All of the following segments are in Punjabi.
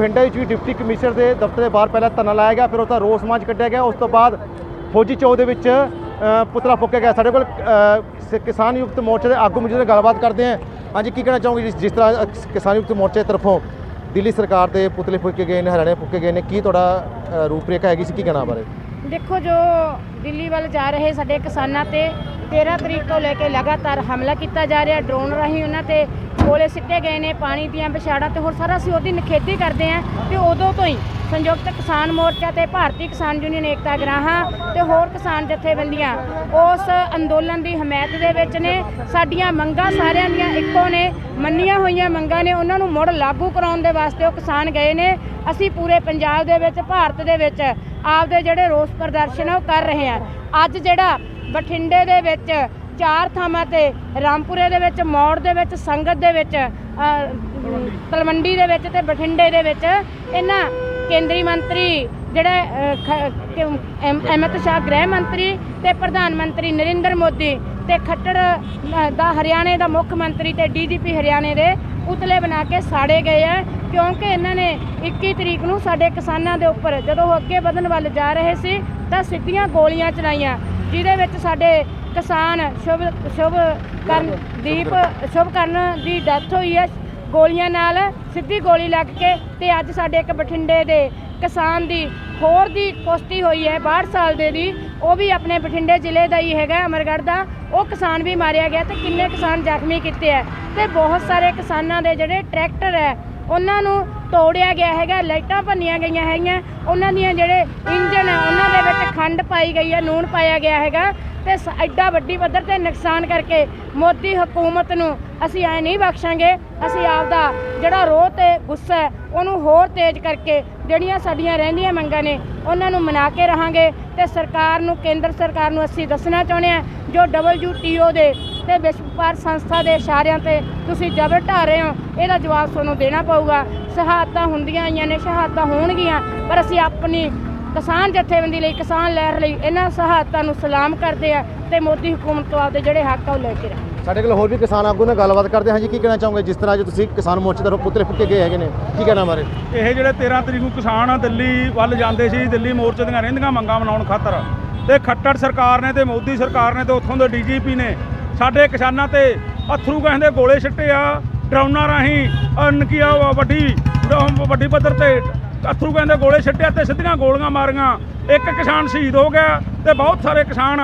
ਬਠਿੰਡਾ ਵਿੱਚ ਵੀ ਡਿਪਟੀ ਕਮਿਸ਼ਨਰ ਦੇ ਦਫ਼ਤਰ ਦੇ ਬਾਹਰ ਪਹਿਲਾਂ ਧਰਨਾ ਲਾਇਆ ਗਿਆ, ਫਿਰ ਉਸ ਦਾ ਰੋਸ ਮਾਰਚ ਕੱਢਿਆ ਗਿਆ। ਉਸ ਤੋਂ ਬਾਅਦ ਫੌਜੀ ਚੌਕ ਦੇ ਵਿੱਚ ਪੁਤਲਾ ਫੂਕਿਆ ਗਿਆ। ਸਾਡੇ ਕੋਲ ਕਿਸਾਨ ਯੁਕਤ ਮੋਰਚੇ ਦੇ ਆਗੂ ਮੌਜੂਦ ਗੱਲਬਾਤ ਕਰਦੇ ਹਾਂ। ਹਾਂਜੀ, ਕੀ ਕਹਿਣਾ ਚਾਹੋਗੇ ਜਿਸ ਜਿਸ ਤਰ੍ਹਾਂ ਕਿਸਾਨ ਯੁਕਤ ਮੋਰਚੇ ਤਰਫੋਂ ਦਿੱਲੀ ਸਰਕਾਰ ਦੇ ਪੁਤਲੇ ਫੂਕੇ ਗਏ ਨੇ, ਹਰਿਆਣੇ ਫੂਕੇ ਗਏ ਨੇ, ਕੀ ਤੁਹਾਡਾ ਰੂਪਰੇਖਾ ਹੈਗੀ ਸੀ? ਕੀ ਕਹਿਣਾ ਬਾਰੇ? ਦੇਖੋ ਜੋ ਦਿੱਲੀ ਵੱਲ ਜਾ ਰਹੇ ਸਾਡੇ ਕਿਸਾਨਾਂ ਤੇ 13 ਤਰੀਕ ਤੋਂ ਲੈ ਕੇ ਲਗਾਤਾਰ ਹਮਲਾ ਕੀਤਾ ਜਾ ਰਿਹਾ ਡਰੋਨ ਰਾਹੀਂ ਉਹਨਾਂ ਤੇ ਗੋਲੇ ਸਿੱਟੇ ਗਏ ਨੇ, ਪਾਣੀ ਦੀਆਂ ਵਿਛਾੜਾਂ ਤੇ ਹੋਰ ਸਾਰਾ ਅਸੀਂ ਉਹਦੀ ਨਿਖੇਧੀ ਕਰਦੇ ਆਂ ਤੇ ਉਦੋਂ ਤੋਂ ਹੀ ਸੰਯੁਕਤ ਕਿਸਾਨ ਮੋਰਚਾ ਤੇ ਭਾਰਤੀ ਕਿਸਾਨ ਯੂਨੀਅਨ ਏਕਤਾ ਗਰਾਹਾਂ ਤੇ ਹੋਰ ਕਿਸਾਨ ਜਥੇਬੰਦੀਆਂ ਉਸ ਅੰਦੋਲਨ ਦੀ ਹਮਾਇਤ ਦੇ ਵਿੱਚ ਨੇ। ਸਾਡੀਆਂ ਮੰਗਾਂ ਸਾਰਿਆਂ ਦੀਆਂ ਇੱਕੋ ਨੇ, ਮੰਨੀਆਂ ਹੋਈਆਂ ਮੰਗਾਂ ਨੇ, ਉਹਨਾਂ ਨੂੰ ਮੁੜ ਲਾਗੂ ਕਰਾਉਣ ਦੇ ਵਾਸਤੇ ਉਹ ਕਿਸਾਨ ਗਏ ਨੇ। ਅਸੀਂ ਪੂਰੇ ਪੰਜਾਬ ਦੇ ਵਿੱਚ, ਭਾਰਤ ਦੇ ਵਿੱਚ ਆਪਦੇ ਜਿਹੜੇ ਰੋਸ ਪ੍ਰਦਰਸ਼ਨ ਉਹ ਕਰ ਰਹੇ ਆ। ਅੱਜ ਜਿਹੜਾ ਬਠਿੰਡੇ ਦੇ ਵਿੱਚ ਚਾਰ ਥਾਵਾਂ ਤੇ ਰਾਮਪੁਰੇ ਦੇ ਵਿੱਚ ਮੌੜ ਦੇ ਵਿੱਚ ਸੰਗਤ ਦੇ ਵਿੱਚ ਤਲਵੰਡੀ ਦੇ ਵਿੱਚ ਤੇ ਬਠਿੰਡੇ ਦੇ ਵਿੱਚ ਇਹਨਾਂ ਕੇਂਦਰੀ ਮੰਤਰੀ ਜਿਹੜੇ ਅ, ਅਮਿਤ ਸ਼ਾਹ ਗ੍ਰਹਿ ਮੰਤਰੀ ਤੇ ਪ੍ਰਧਾਨ ਮੰਤਰੀ ਨਰਿੰਦਰ ਮੋਦੀ ਤੇ ਖੱਟੜ ਦਾ ਹਰਿਆਣੇ ਦਾ ਮੁੱਖ ਮੰਤਰੀ ਤੇ ਡੀਜੀਪੀ ਹਰਿਆਣੇ ਦੇ ਪੁਤਲੇ ਬਣਾ ਕੇ ਸਾੜੇ ਗਏ ਆ। ਕਿਉਂਕਿ ਇਹਨਾਂ ਨੇ 21 ਤਰੀਕ ਨੂੰ ਸਾਡੇ ਕਿਸਾਨਾਂ ਦੇ ਉੱਪਰ ਜਦੋਂ ਉਹ ਅੱਗੇ ਵਧਣ ਵੱਲ ਜਾ ਰਹੇ ਸੀ, ਤਾਂ ਸਿੱਧੀਆਂ ਗੋਲੀਆਂ ਚਲਾਈਆਂ, ਜਿਹਦੇ ਵਿੱਚ ਸਾਡੇ ਕਿਸਾਨ ਸ਼ੁਭ ਸ਼ੁਭ ਕਰਨ ਦੀਪ, ਸ਼ੁਭ ਕਰਨ ਦੀ ਡੈਥ ਹੋਈ ਹੈ। ਗੋਲੀਆਂ ਨਾਲ ਸਿੱਧੀ ਗੋਲੀ ਲੱਗ ਕੇ ਤੇ ਅੱਜ ਸਾਡੇ ਇੱਕ ਬਠਿੰਡੇ ਦੇ ਕਿਸਾਨ ਦੀ ਹੋਰ ਦੀ ਪੁਸ਼ਟੀ ਹੋਈ ਹੈ 62 ਸਾਲ ਦੇ ਦੀ, ਉਹ ਵੀ ਆਪਣੇ ਬਠਿੰਡੇ ਜ਼ਿਲ੍ਹੇ ਦਾ ਹੀ ਹੈਗਾ, ਅਮਰਗੜ੍ਹ ਦਾ। ਉਹ ਕਿਸਾਨ ਵੀ ਮਾਰਿਆ ਗਿਆ ਤੇ ਕਿੰਨੇ ਕਿਸਾਨ ਜ਼ਖਮੀ ਕੀਤੇ ਹੈ। ਤੇ ਬਹੁਤ ਸਾਰੇ ਕਿਸਾਨਾਂ ਦੇ ਜਿਹੜੇ ਟਰੈਕਟਰ ਹੈ ਉਹਨਾਂ ਨੂੰ ਤੋੜਿਆ ਗਿਆ ਹੈਗਾ, ਲਾਈਟਾਂ ਭੰਨੀਆਂ ਗਈਆਂ ਹੈਗੀਆਂ। ਉਹਨਾਂ ਦੀਆਂ ਜਿਹੜੇ ਇੰਜਨ ਹੈ ਉਹਨਾਂ ਦੇ ਵਿੱਚ ਖੰਡ ਪਾਈ ਗਈ ਹੈ ਨੂਣ ਪਾਇਆ ਗਿਆ ਹੈਗਾ। ਤੇ ਸ- ਐਡਾ ਵੱਡੀ ਪੱਧਰ ਤੇ ਨੁਕਸਾਨ ਕਰਕੇ ਮੋਦੀ ਹਕੂਮਤ ਨੂੰ ਅਸੀਂ ਐ ਨਹੀਂ ਬਖਸ਼ਾਂਗੇ, ਅਸੀਂ ਆਪਦਾ ਜਿਹੜਾ ਰੋਹ ਤੇ ਗੁੱਸਾ ਹੈ, ਉਹਨੂੰ ਹੋਰ ਤੇਜ਼ ਕਰਕੇ ਜਿਹੜੀਆਂ ਸਾਡੀਆਂ ਰਹਿੰਦੀਆਂ ਮੰਗਾਂ ਨੇ, ਉਹਨਾਂ ਨੂੰ ਮਨਾ ਕੇ ਰਹਾਂਗੇ ਤੇ ਸਰਕਾਰ ਨੂੰ, ਕੇਂਦਰ ਸਰਕਾਰ ਨੂੰ ਅਸੀਂ ਦੱਸਣਾ ਚਾਹੁੰਦੇ ਹਾਂ, ਜੋ WTO ਦੇ ਤੇ ਵਿਸ਼ਵ ਵਪਾਰ ਸੰਸਥਾ ਦੇ ਇਸ਼ਾਰਿਆਂ ਤੇ ਤੁਸੀਂ ਜ਼ਬਰ ਢਾ ਰਹੇ ਹੋ, ਇਹਦਾ ਜਵਾਬ ਤੁਹਾਨੂੰ ਦੇਣਾ ਪਊਗਾ। ਸ਼ਹਾਦਤਾਂ ਹੁੰਦੀਆਂ ਆਈਆਂ ਨੇ ਸ਼ਹਾਦਤਾਂ ਹੋਣਗੀਆਂ, ਪਰ ਅਸੀਂ ਆਪਣੀ ਕਿਸਾਨ ਜਥੇਬੰਦੀ ਲਈ, ਕਿਸਾਨ ਲਹਿਰ ਲਈ ਇਹਨਾਂ ਸ਼ਹਾਦਤਾਂ ਨੂੰ ਸਲਾਮ ਕਰਦੇ ਆ ਤੇ ਮੋਦੀ ਹਕੂਮਤ ਤੋਂ ਆਪਦੇ ਜਿਹੜੇ ਹੱਕ ਆ ਉਹ ਲੈ ਕੇ ਰਹਿਣ। ਸਾਡੇ ਕੋਲ ਹੋਰ ਵੀ ਕਿਸਾਨ ਆਗੂ ਨਾਲ ਗੱਲਬਾਤ ਕਰਦੇ ਹਾਂ ਜੀ, ਕੀ ਕਹਿਣਾ ਚਾਹੋਗੇ? ਜਿਸ ਤਰ੍ਹਾਂ ਜੋ ਤੁਸੀਂ ਕਿਸਾਨ ਮੋਰਚੇ ਤਰਫੋਂ ਪੁਤਲੇ ਫੂਕੇ ਗਏ ਹੈਗੇ ਨੇ, ਕੀ ਕਹਿਣਾ ਬਾਰੇ? ਇਹ ਜਿਹੜੇ 13 ਤਰੀਕ ਨੂੰ ਕਿਸਾਨ ਆ ਦਿੱਲੀ ਵੱਲ ਜਾਂਦੇ ਸੀ, ਦਿੱਲੀ ਮੋਰਚੇ ਦੀਆਂ ਰਹਿੰਦੀਆਂ ਮੰਗਾਂ ਮਨਾਉਣ ਖਾਤਰ, ਤੇ ਖੱਟੜ ਸਰਕਾਰ ਨੇ ਤੇ ਮੋਦੀ ਸਰਕਾਰ ਨੇ ਤੇ ਉੱਥੋਂ ਦੇ ਡੀਜੀਪੀ ਨੇ ਸਾਡੇ ਕਿਸਾਨਾਂ ਤੇ ਅਥਰੂ ਕਹਿੰਦੇ ਗੋਲੇ ਛੱਟੇ ਆ ਡਰੋਨਾਂ ਰਾਹੀਂ ਅਨਕੀਆ ਵੱਡੀ ਵੱਡੀ ਪੱਧਰ ਤੇ ਅਥਰੂ ਕਹਿੰਦੇ ਗੋਲੇ ਛੱਟੇ ਤੇ ਸਿੱਧੀਆਂ ਗੋਲੀਆਂ ਮਾਰੀਆਂ। ਇੱਕ ਕਿਸਾਨ ਸ਼ਹੀਦ ਹੋ ਗਿਆ ਤੇ ਬਹੁਤ ਸਾਰੇ ਕਿਸਾਨ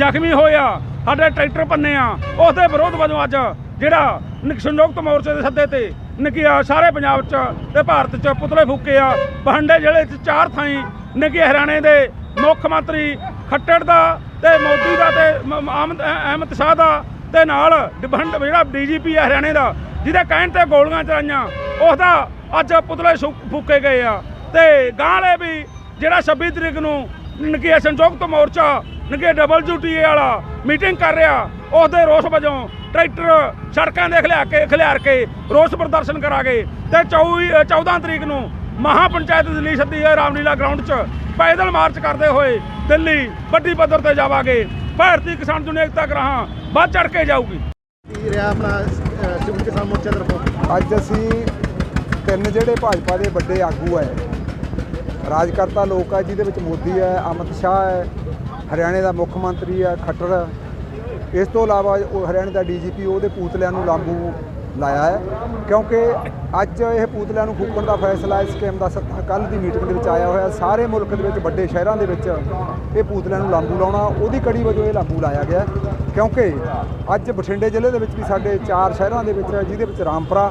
ਜ਼ਖਮੀ ਹੋਏ ਆ ਸਾਡੇ ਟਰੈਕਟਰ ਪੰਨੇ ਆ ਉਸ ਦੇ ਵਿਰੋਧ ਵਜੋਂ ਅੱਜ ਜਿਹੜਾ ਨਿਕ- ਸੰਯੁਕਤ ਮੋਰਚੇ ਦੇ ਸੱਦੇ ਤੇ ਨਕੀਆ ਸਾਰੇ ਪੰਜਾਬ 'ਚ ਤੇ ਭਾਰਤ 'ਚ ਪੁਤਲੇ ਫੂਕੇ ਆ ਬਹੰਡੇ ਜ਼ਿਲ੍ਹੇ 'ਚ ਚਾਰ ਥਾਈਂ ਨਕੀ ਹਰਿਆਣੇ ਦੇ ਮੁੱਖ ਮੰਤਰੀ ਖੱਟੜ ਦਾ ਤੇ ਮੋਦੀ ਦਾ ਤੇ ਮ- ਮ- ਅਹਿਮਦ ਸ਼ਾਹ ਦਾ ਤੇ ਨਾਲ ਡਿਬੰਡ ਜਿਹੜਾ ਡੀਜੀਪੀ ਆ ਹਰਿਆਣੇ ਦਾ, ਜਿਹਦੇ ਕਹਿਣ ਤੇ ਗੋਲੀਆਂ ਚਲਾਈਆਂ ਉਸ ਦਾ ਅੱਜ ਪੁਤਲੇ ਫੂਕੇ ਗਏ ਆ। ਤੇ ਗਾਂਲੇ ਵੀ ਜਿਹੜਾ 26 ਤਰੀਕ ਨੂੰ ਨਕੀ ਸੰਯੁਕਤ ਮੋਰਚਾ ਨਕੀ WTA ਵਾਲਾ ਮੀਟਿੰਗ ਕਰ ਰਿਹਾ। ਉਸ ਦੇ ਰੋਸ ਵਜੋਂ ਟਰੈਕਟਰ ਸੜਕਾਂ ਦੇ ਖਲਿਆ ਕੇ ਖਿਲਾਰ ਕੇ ਰੋਸ ਪ੍ਰਦਰਸ਼ਨ ਕਰਾਂਗੇ। ਤੇ 24 14 ਤਰੀਕ ਨੂੰ ਮਹਾ ਪੰਚਾਇਤ ਦਿੱਲੀ ਸੱਦੀ ਹੈ ਰਾਮਲੀਲਾ ਗਰਾਊਂਡ 'ਚ ਪੈਦਲ ਮਾਰਚ ਕਰਦੇ ਹੋਏ ਦਿੱਲੀ ਵੱਡੀ ਪੱਧਰ ਤੇ ਜਾਵਾਂਗੇ। ਭਾਰਤੀ ਕਿਸਾਨ ਯੂਨੀਅਨ ਏਕਤਾ ਗਰਾਹਾਂ ਵੱਧ ਚੜ ਕੇ ਜਾਊਗੀ। ਕੀ ਰਿਹਾ ਆਪਣਾ ਸਿਵਲ ਕਿਸਾਨ ਮੋਰਚੇ ਤਰਫੋਂ? ਅੱਜ ਅਸੀਂ ਤਿੰਨ ਜਿਹੜੇ ਭਾਜਪਾ ਦੇ ਵੱਡੇ ਆਗੂ ਹੈ ਰਾਜਕਰਤਾ ਲੋਕ ਹੈ ਜਿਹਦੇ ਵਿੱਚ ਮੋਦੀ ਹੈ ਅਮਿਤ ਸ਼ਾਹ ਹੈ ਹਰਿਆਣੇ ਦਾ ਮੁੱਖ ਮੰਤਰੀ ਹੈ ਖੱਟਰ ਇਸ ਤੋਂ ਇਲਾਵਾ ਉਹ ਹਰਿਆਣੇ ਦਾ ਡੀਜੀਪੀ ਉਹਦੇ ਪੂਤਲਿਆਂ ਨੂੰ ਲਾਂਬੂ ਲਾਇਆ ਹੈ। ਕਿਉਂਕਿ ਅੱਜ ਇਹ ਪੂਤਲਿਆਂ ਨੂੰ ਫੂਕਣ ਦਾ ਫੈਸਲਾ ਇਸ ਸਕੀਮ ਦਾ ਸੱਤਾ ਕੱਲ ਦੀ ਮੀਟਿੰਗ ਦੇ ਵਿੱਚ ਆਇਆ ਹੋਇਆ। ਸਾਰੇ ਮੁਲਕ ਦੇ ਵਿੱਚ, ਵੱਡੇ ਸ਼ਹਿਰਾਂ ਦੇ ਵਿੱਚ ਇਹ ਪੂਤਲਿਆਂ ਨੂੰ ਲਾਂਬੂ ਲਾਉਣਾ, ਉਹਦੀ ਕੜੀ ਵਜੋਂ ਇਹ ਲਾਂਬੂ ਲਾਇਆ ਗਿਆ। ਕਿਉਂਕਿ ਅੱਜ ਬਠਿੰਡੇ ਜ਼ਿਲ੍ਹੇ ਦੇ ਵਿੱਚ ਵੀ ਸਾਡੇ ਚਾਰ ਸ਼ਹਿਰਾਂ ਦੇ ਵਿੱਚ ਜਿਹਦੇ ਵਿੱਚ ਰਾਮਪੁਰਾ,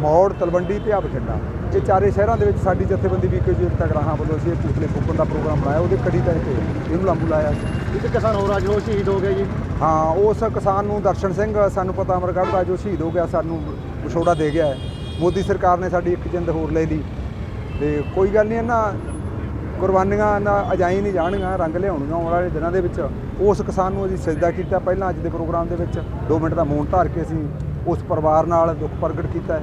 ਮੌੜ, ਤਲਵੰਡੀ ਤੇ ਆ ਬਠਿੰਡਾ। ਇਹ ਚਾਰੇ ਸ਼ਹਿਰਾਂ ਦੇ ਵਿੱਚ ਸਾਡੀ ਜਥੇਬੰਦੀ ਵੀ ਕੋਈ ਏਕਤਾ ਗਰਾਹਾਂ ਵੱਲੋਂ ਅਸੀਂ ਇਹ ਪੁਤਲੇ ਫੂਕਣ ਦਾ ਪ੍ਰੋਗਰਾਮ ਬਣਾਇਆ ਉਹਦੇ ਕੜੀ ਤਹਿਤ ਇਹਨੂੰ ਲਾਂਬੂ ਲਾਇਆ ਸੀ। ਇੱਕ ਕਿਸਾਨ ਹੋਰ ਅੱਜ ਉਹ ਸ਼ਹੀਦ ਹੋ ਗਿਆ ਜੀ। ਹਾਂ ਉਸ ਕਿਸਾਨ ਨੂੰ ਦਰਸ਼ਨ ਸਿੰਘ ਸਾਨੂੰ ਪਤਾ ਅਮਰਗੜ੍ਹ ਦਾ ਜੋ ਸ਼ਹੀਦ ਹੋ ਗਿਆ ਸਾਨੂੰ ਵਿਛੋੜਾ ਦੇ ਗਿਆ ਹੈ। ਮੋਦੀ ਸਰਕਾਰ ਨੇ ਸਾਡੀ ਇੱਕ ਜਿੰਦ ਹੋਰ ਲੈ ਲਈ। ਤੇ ਕੋਈ ਗੱਲ ਨਹੀਂ ਇਹਨਾਂ ਕੁਰਬਾਨੀਆਂ ਨਾ ਅਜਾਈ ਨਹੀਂ ਜਾਣਗੀਆਂ ਰੰਗ ਲਿਆਉਣਗੀਆਂ ਆਉਣ ਵਾਲੇ ਦਿਨਾਂ ਦੇ ਵਿੱਚ। ਉਸ ਕਿਸਾਨ ਨੂੰ ਅਸੀਂ ਸਜਦਾ ਕੀਤਾ ਪਹਿਲਾਂ ਅੱਜ ਦੇ ਪ੍ਰੋਗਰਾਮ ਦੇ ਵਿੱਚ। 2 ਮਿੰਟ ਦਾ ਮੌਨ ਧਾਰ ਕੇ ਅਸੀਂ ਉਸ ਪਰਿਵਾਰ ਨਾਲ ਦੁੱਖ ਪ੍ਰਗਟ ਕੀਤਾ ਹੈ।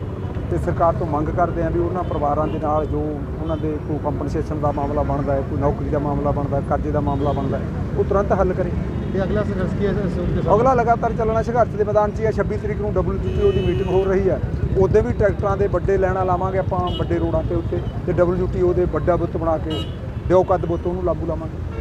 ਤੇ ਸਰਕਾਰ ਤੋਂ ਮੰਗ ਕਰਦੇ ਹਾਂ ਵੀ ਉਹਨਾਂ ਪਰਿਵਾਰਾਂ ਦੇ ਨਾਲ ਜੋ ਉਹਨਾਂ ਦੇ ਕੋਈ ਕੰਪਨਸੇਸ਼ਨ ਦਾ ਮਾਮਲਾ ਬਣਦਾ ਹੈ ਕੋਈ ਨੌਕਰੀ ਦਾ ਮਾਮਲਾ ਬਣਦਾ ਹੈ ਕਰਜ਼ੇ ਦਾ ਮਾਮਲਾ ਬਣਦਾ ਹੈ ਉਹ ਤੁਰੰਤ ਹੱਲ ਕਰੇ। ਤੇ ਅਗਲਾ ਸੰਘਰਸ਼ ਕੀ ਹੈ ਉਮੀਦ ਦੇ ਸਾਥ? ਅਗਲਾ ਲਗਾਤਾਰ ਚੱਲਣਾ ਸੰਘਰਸ਼ ਦੇ ਮੈਦਾਨ 'ਚ ਹੀ ਹੈ। 26 ਤਰੀਕ ਨੂੰ ਡਬਲਯੂਟੀਓ ਦੀ ਮੀਟਿੰਗ ਹੋ ਰਹੀ ਹੈ। ਉਹਦੇ ਵੀ ਟਰੈਕਟਰਾਂ ਦੇ ਵੱਡੇ ਲੈਣਾ ਲਾਵਾਂਗੇ ਆਪਾਂ ਵੱਡੇ ਰੋਡਾਂ ਤੇ ਉੱਤੇ ਤੇ ਡਬਲਯੂਟੀਓ ਦੇ ਵੱਡਾ ਬੁੱਤ ਬਣਾ ਕੇ ਦਿਓ ਕੱਦ ਬੁੱਤ ਉਹਨੂੰ ਲਾਗੂ ਲਾਵਾਂਗੇ।